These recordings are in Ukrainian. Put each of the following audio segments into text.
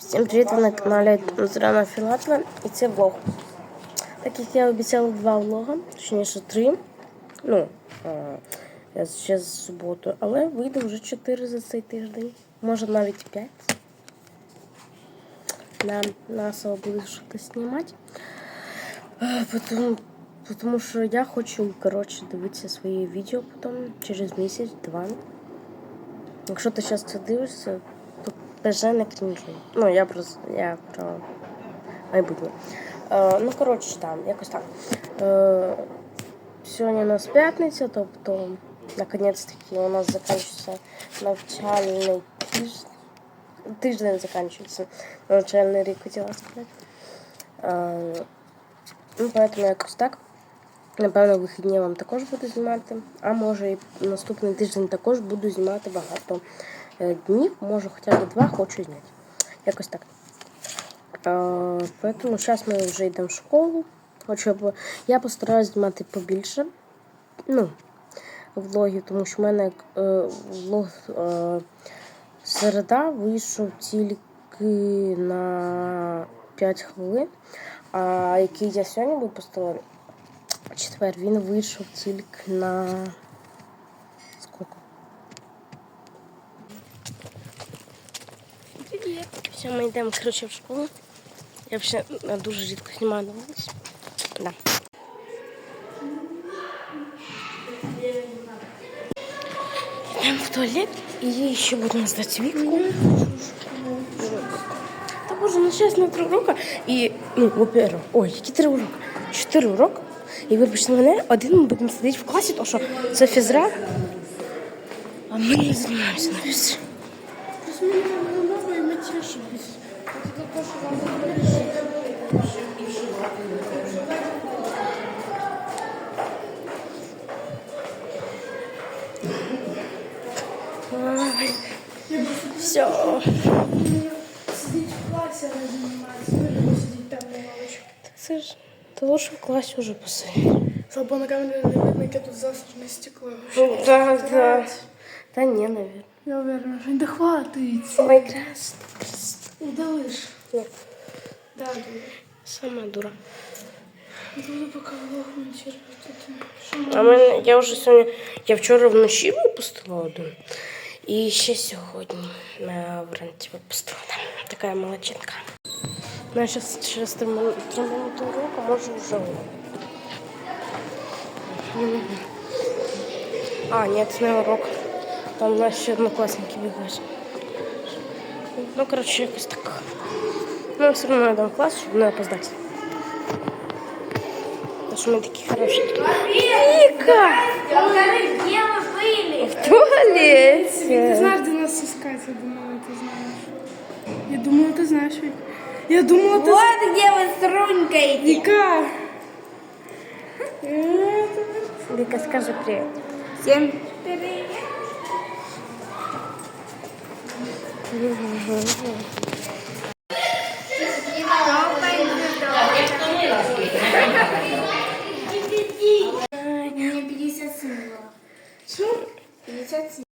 Всім привіт, ви на каналі Зоряна Філатова і це влог. Так як я обіцяла два влога, точніше три. Ну, я ще з суботу, але вийде вже чотири за цей тиждень. Може навіть п'ять. На нас буде щось знімати. Е, Тому, що я хочу, коротше, дивитися свої відео потім через місяць-два. Якщо ти зараз це дивишся, даже не крінжуй. Ну, я просто я про майбутнє. Е, ну, коротше, там, якось так. Е, сьогодні у нас п'ятниця, тобто, наконець-таки у нас закінчується навчальний тиждень. Тиждень закінчується навчальний рік, хотіла сказати. Е, ну, поэтому якось так. Напевно, вихідні вам також буду знімати, а може і наступний тиждень також буду знімати багато днів, може хоча б два хочу зняти. Якось так. Е, Поэтому зараз ми вже йдемо в школу. Хоча б я постараюсь знімати побільше. Ну, влогів, тому що в мене е, влог е, середа вийшов тільки на 5 хвилин. А який я сьогодні випустила, четвер, він вийшов тільки на Все, ми йдемо коротше, в школу. Я е, дуже рідко знімаю на вулиці. Да. Йдемо в туалет і ще будемо здати віку. Та боже, ну на три уроки. І, ну, во-первых, ой, які три уроки? Чотири уроки. І вибачте мене, один ми будемо сидіти в класі, тому що це фізра, а ми не займаємося на фізрі. Все. Сидеть в классе, она занимается. Ну, или сидеть там на лавочке. Це ж то лучше в класі вже посидіти. Слабо на камере не видно, яке тут засушне стекло. Ну, да, да. Та ні, навіть. Я уверена, що не хватить. Ой, крас. Удалиш. Ні, Да, сама дура. Буду поки влог монтувати. Що А мене, я вже сьогодні, я вчора вночі випустила один. І ще сьогодні на вранці випустила. Така я молодчинка. Ну, я зараз через три мин- три минути уроку можу вже урок. Мгм. А, ні, це не урок. Там у нас ще однокласники бігають. Ну, коротше, якось так. Ну, все одно йдемо в клас, щоб не опоздати. Тому що ми такі хороші. Віка! Туалете. Ты знаешь, где нас искать? Я думала, ты знаешь. Я думала, ты знаешь, Вик. Я думала, ты знаешь. Вот где вы струнькаете. Вика! Віка, скажи привіт. Всем привет. Мне 57 было. 57.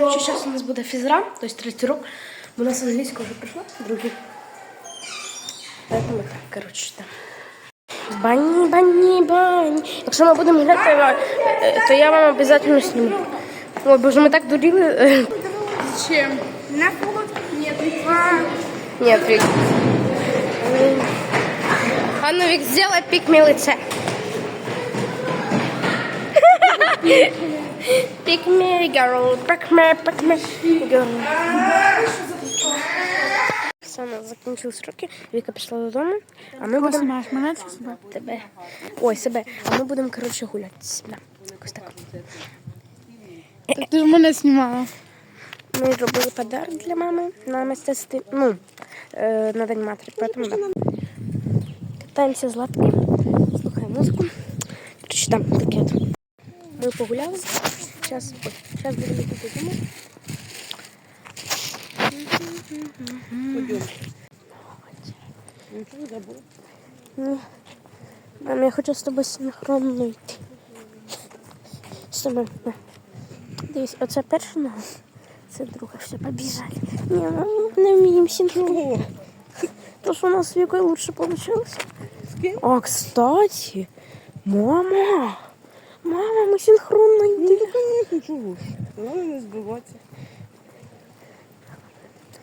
Коротше, зараз у нас буде фізра, тобто третій урок. У нас англійська вже прийшла, другий. Поэтому так, коротше, там. Бані, бані, бані. Якщо ми будемо гуляти, е, то я вам обов'язково зніму. Ой, боже, ми так дуріли. Е, Зачем? На фото. Нет, Вика. Ні, Вік. А ну, Вік, сделай пік мені Пік me, girl, пік me, пік me, girl. Оксана закінчила сроки, Віка пішла додому, а ми будемо Снимаешь мене чи себе? тебе. Ой, себе. А ми будемо, коротше, гуляти. Да. Якось так. Так ти ж мене знімала. Ми зробили подарок для мами на мистецтві. Ну, е, на День матері. Поэтому, да. Катаємося з лапки, слухаємо музику. Коротше, там таке. Ми погуляли. Зараз, ой, зараз будемо йти додому. Ні. Мам, я хочу з тобою синхронно йти. З тобою. Дивись, оце перша нога. Це друга, все, побіжали. Ні, ну, не вміємо синхронно. То, що у нас з Вікою лучше получилось. А, кстати, мама, мама, ми синхронно Ну, йдемо. то, звісно, чого ж. Головне не збиватися.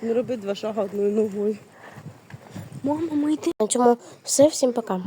Не роби два шага одною ногою. Мама, ми йдемо. На цьому все, всім пока.